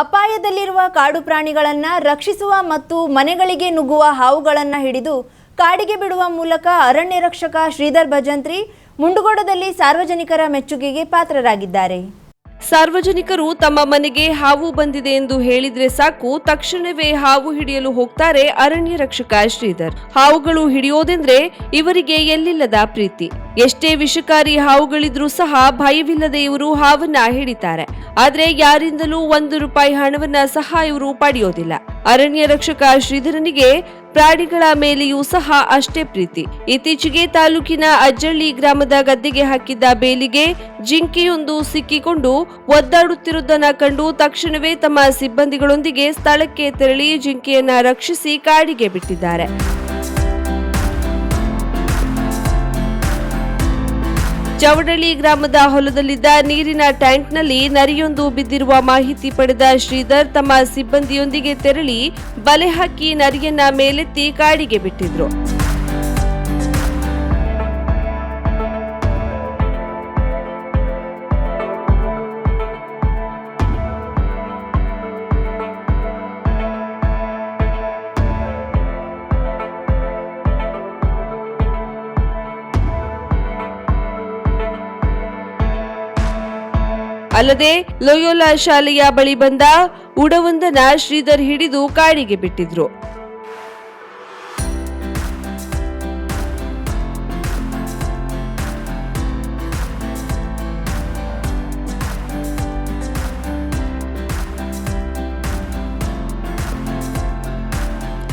ಅಪಾಯದಲ್ಲಿರುವ ಕಾಡು ಪ್ರಾಣಿಗಳನ್ನು ರಕ್ಷಿಸುವ ಮತ್ತು ಮನೆಗಳಿಗೆ ನುಗ್ಗುವ ಹಾವುಗಳನ್ನು ಹಿಡಿದು ಕಾಡಿಗೆ ಬಿಡುವ ಮೂಲಕ ಅರಣ್ಯ ರಕ್ಷಕ ಶ್ರೀಧರ್ ಭಜಂತ್ರಿ ಮುಂಡುಗೋಡದಲ್ಲಿ ಸಾರ್ವಜನಿಕರ ಮೆಚ್ಚುಗೆಗೆ ಪಾತ್ರರಾಗಿದ್ದಾರೆ. ಸಾರ್ವಜನಿಕರು ತಮ್ಮ ಮನೆಗೆ ಹಾವು ಬಂದಿದೆ ಎಂದು ಹೇಳಿದ್ರೆ ಸಾಕು, ತಕ್ಷಣವೇ ಹಾವು ಹಿಡಿಯಲು ಹೋಗ್ತಾರೆ ಅರಣ್ಯ ರಕ್ಷಕ ಶ್ರೀಧರ್. ಹಾವುಗಳು ಹಿಡಿಯೋದೆಂದ್ರೆ ಇವರಿಗೆ ಎಲ್ಲಿಲ್ಲದ ಪ್ರೀತಿ. ಎಷ್ಟೇ ವಿಷಕಾರಿ ಹಾವುಗಳಿದ್ರೂ ಸಹ ಭಯವಿಲ್ಲದೆ ಇವರು ಹಾವನ್ನ ಹಿಡಿತಾರೆ. ಆದ್ರೆ ಯಾರಿಂದಲೂ ಒಂದು ರೂಪಾಯಿ ಹಣವನ್ನ ಸಹ ಇವರು ಪಡೆಯೋದಿಲ್ಲ. ಅರಣ್ಯ ರಕ್ಷಕ ಶ್ರೀಧರನಿಗೆ ಪ್ರಾಣಿಗಳ ಮೇಲೆಯೂ ಸಹ ಅಷ್ಟೇ ಪ್ರೀತಿ. ಇತ್ತೀಚೆಗೆ ತಾಲೂಕಿನ ಅಜ್ಜಳ್ಳಿ ಗ್ರಾಮದ ಗದ್ದೆಗೆ ಹಾಕಿದ್ದ ಬೇಲಿಗೆ ಜಿಂಕೆಯೊಂದು ಸಿಕ್ಕಿಕೊಂಡು ಒದ್ದಾಡುತ್ತಿರುವುದನ್ನು ಕಂಡು ತಕ್ಷಣವೇ ತಮ್ಮ ಸಿಬ್ಬಂದಿಗಳೊಂದಿಗೆ ಸ್ಥಳಕ್ಕೆ ತೆರಳಿ ಜಿಂಕೆಯನ್ನ ರಕ್ಷಿಸಿ ಕಾಡಿಗೆ ಬಿಟ್ಟಿದ್ದಾರೆ. ಚವಡಳ್ಳಿ ಗ್ರಾಮದ ಹೊಲದಲ್ಲಿದ್ದ ನೀರಿನ ಟ್ಯಾಂಕ್ನಲ್ಲಿ ನರಿಯೊಂದು ಬಿದ್ದಿರುವ ಮಾಹಿತಿ ಪಡೆದ ಶ್ರೀಧರ್ ತಮ್ಮ ಸಿಬ್ಬಂದಿಯೊಂದಿಗೆ ತೆರಳಿ ಬಲೆ ಹಾಕಿ ನರಿಯನ್ನ ಮೇಲೆತ್ತಿ ಕಾಡಿಗೆ ಬಿಟ್ಟಿದ್ರು. ಅಲ್ಲದೆ ಲೊಯೋಲಾ ಶಾಲೆಯ ಬಳಿ ಬಂದ ಉಡವೊಂದನ ಶ್ರೀಧರ್ ಹಿಡಿದು ಕಾಡಿಗೆ ಬಿಟ್ಟಿದ್ರು.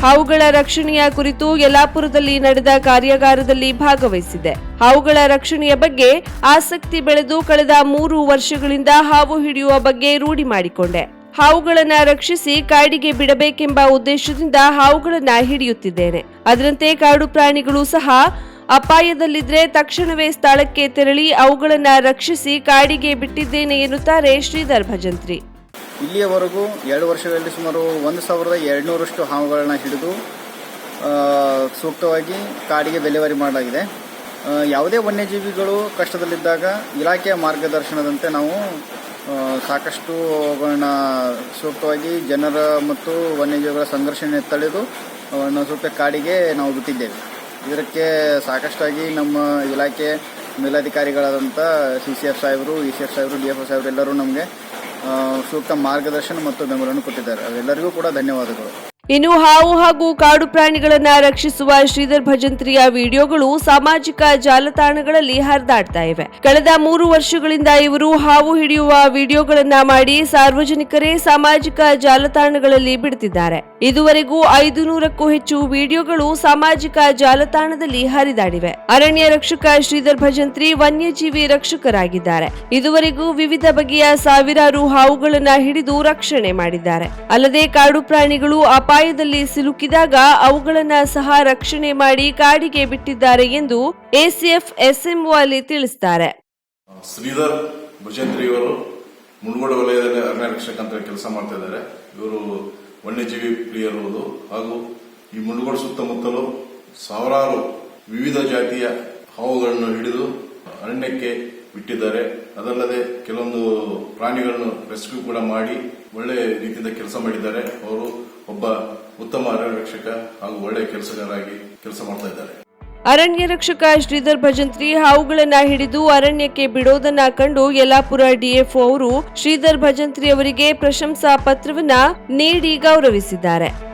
ಹಾವುಗಳ ರಕ್ಷಣೆಯ ಕುರಿತು ಯಲ್ಲಾಪುರದಲ್ಲಿ ನಡೆದ ಕಾರ್ಯಾಗಾರದಲ್ಲಿ ಭಾಗವಹಿಸಿದೆ. ಹಾವುಗಳ ರಕ್ಷಣೆಯ ಬಗ್ಗೆ ಆಸಕ್ತಿ ಬೆಳೆದು ಕಳೆದ ಮೂರು ವರ್ಷಗಳಿಂದ ಹಾವು ಹಿಡಿಯುವ ಬಗ್ಗೆ ರೂಢಿ ಮಾಡಿಕೊಂಡೆ. ಹಾವುಗಳನ್ನು ರಕ್ಷಿಸಿ ಕಾಡಿಗೆ ಬಿಡಬೇಕೆಂಬ ಉದ್ದೇಶದಿಂದ ಹಾವುಗಳನ್ನು ಹಿಡಿಯುತ್ತಿದ್ದೇನೆ. ಅದರಂತೆ ಕಾಡು ಪ್ರಾಣಿಗಳು ಸಹ ಅಪಾಯದಲ್ಲಿದ್ರೆ ತಕ್ಷಣವೇ ಸ್ಥಳಕ್ಕೆ ತೆರಳಿ ಅವುಗಳನ್ನು ರಕ್ಷಿಸಿ ಕಾಡಿಗೆ ಬಿಟ್ಟಿದ್ದೇನೆ ಎನ್ನುತ್ತಾರೆ ಶ್ರೀಧರ್ ಭಜಂತ್ರಿ. ಇಲ್ಲಿಯವರೆಗೂ ಎರಡು ವರ್ಷಗಳಲ್ಲಿ ಸುಮಾರು ಒಂದು ಸಾವಿರದ ಎರಡುನೂರಷ್ಟು ಹಾವುಗಳನ್ನ ಹಿಡಿದು ಸೂಕ್ತವಾಗಿ ಕಾಡಿಗೆ ವಿಲೇವಾರಿ ಮಾಡಲಾಗಿದೆ. ಯಾವುದೇ ವನ್ಯಜೀವಿಗಳು ಕಷ್ಟದಲ್ಲಿದ್ದಾಗ ಇಲಾಖೆಯ ಮಾರ್ಗದರ್ಶನದಂತೆ ನಾವು ಸಾಕಷ್ಟು ಅವುಗಳನ್ನ ಸೂಕ್ತವಾಗಿ ಜನರ ಮತ್ತು ವನ್ಯಜೀವಿಗಳ ಸಂಘರ್ಷಣೆ ತಳೆದು ಅವನ್ನು ಸೂಕ್ತ ಕಾಡಿಗೆ ನಾವು ಬಿಟ್ಟಿದ್ದೇವೆ. ಇದಕ್ಕೆ ಸಾಕಷ್ಟಾಗಿ ನಮ್ಮ ಇಲಾಖೆ ಮೇಲಧಿಕಾರಿಗಳಾದಂಥ ಸಿ ಸಿ ಎಫ್ ಸಾಹೇಬರು, ಇ ಸಿ ಎಫ್ ಸಾಹೇಬರು, ಡಿ ಎಫ್ ಸಾಹೇಬರು ಎಲ್ಲರೂ ನಮಗೆ ಸೂಕ್ತ ಮಾರ್ಗದರ್ಶನ ಮತ್ತು ಬೆಂಬಲವನ್ನು ಕೊಟ್ಟಿದ್ದಾರೆ. ಅವೆಲ್ಲರಿಗೂ ಕೂಡ ಧನ್ಯವಾದಗಳು. ಇನ್ನು ಹಾವು ಹಾಗೂ ಕಾಡು ಪ್ರಾಣಿಗಳನ್ನ ರಕ್ಷಿಸುವ ಶ್ರೀಧರ್ ಭಜಂತ್ರಿಯ ವಿಡಿಯೋಗಳು ಸಾಮಾಜಿಕ ಜಾಲತಾಣಗಳಲ್ಲಿ ಹರಿದಾಡ್ತಾ ಇವೆ. ಕಳೆದ ಮೂರು ವರ್ಷಗಳಿಂದ ಇವರು ಹಾವು ಹಿಡಿಯುವ ವಿಡಿಯೋಗಳನ್ನ ಮಾಡಿ ಸಾರ್ವಜನಿಕರೇ ಸಾಮಾಜಿಕ ಜಾಲತಾಣಗಳಲ್ಲಿ ಬಿಡುತ್ತಿದ್ದಾರೆ ಇದುವರೆಗೂ ಐದು ನೂರಕ್ಕೂ ಹೆಚ್ಚು ವಿಡಿಯೋಗಳು ಸಾಮಾಜಿಕ ಜಾಲತಾಣದಲ್ಲಿ ಹರಿದಾಡಿವೆ. ಅರಣ್ಯ ರಕ್ಷಕ ಶ್ರೀಧರ್ ಭಜಂತ್ರಿ ವನ್ಯಜೀವಿ ರಕ್ಷಕರಾಗಿದ್ದಾರೆ. ಇದುವರೆಗೂ ವಿವಿಧ ಬಗೆಯ ಸಾವಿರಾರು ಹಾವುಗಳನ್ನ ಹಿಡಿದು ರಕ್ಷಣೆ ಮಾಡಿದ್ದಾರೆ. ಅಲ್ಲದೆ ಕಾಡು ಪ್ರಾಣಿಗಳು ಅಪಾಯದಲ್ಲಿ ಸಿಲುಕಿದಾಗ ಅವುಗಳನ್ನ ಸಹ ರಕ್ಷಣೆ ಮಾಡಿ ಕಾಡಿಗೆ ಬಿಟ್ಟಿದ್ದಾರೆ ಎಂದು ಎಸಿಎಫ್ ಎಸ್ಎಂಒ ಅಲ್ಲಿ ತಿಳಿಸಿದ್ದಾರೆ ಶ್ರೀಧರ್ ಭಜಂತ್ರಿ ಇವರು ಮುಳುಗೋಡು ವಲಯದಲ್ಲಿ ಅರಣ್ಯ ರಕ್ಷಕ ಅಂತ ಕೆಲಸ ಮಾಡ್ತಾ ಇದ್ದಾರೆ ಇವರು ವನ್ಯಜೀವಿ ಪ್ರಿಯರುವುದು ಹಾಗೂ ಈ ಮುಂಡಗೋಡ ಸುತ್ತಮುತ್ತಲು ಸಾವಿರಾರು ವಿವಿಧ ಜಾತಿಯ ಹಾವುಗಳನ್ನು ಹಿಡಿದು ಅರಣ್ಯಕ್ಕೆ ಬಿಟ್ಟಿದ್ದಾರೆ. ಅದಲ್ಲದೆ ಕೆಲವೊಂದು ಪ್ರಾಣಿಗಳನ್ನು ರೆಸ್ಕ್ಯೂ ಕೂಡ ಮಾಡಿ ಒಳ್ಳೆ ರೀತಿಯಿಂದ ಕೆಲಸ ಮಾಡಿದ್ದಾರೆ. ಅವರು ಒಬ್ಬ ಉತ್ತಮ ಅರಣ್ಯ ರಕ್ಷಕ ಹಾಗೂ ಒಳ್ಳೆಯ ಕೆಲಸಗಾರಾಗಿ ಕೆಲಸ ಮಾಡ್ತಾ ಇದ್ದಾರೆ. ಅರಣ್ಯ ರಕ್ಷಕ ಶ್ರೀಧರ್ ಭಜಂತ್ರಿ ಹಾವುಗಳನ್ನ ಹಿಡಿದು ಅರಣ್ಯಕ್ಕೆ ಬಿಡೋದನ್ನ ಕಂಡು ಯಲ್ಲಾಪುರ ಡಿಎಫ್ಒ ಅವರು ಶ್ರೀಧರ್ ಭಜಂತ್ರಿ ಅವರಿಗೆ ಪ್ರಶಂಸಾ ಪತ್ರವನ್ನ ನೀಡಿ ಗೌರವಿಸಿದ್ದಾರೆ.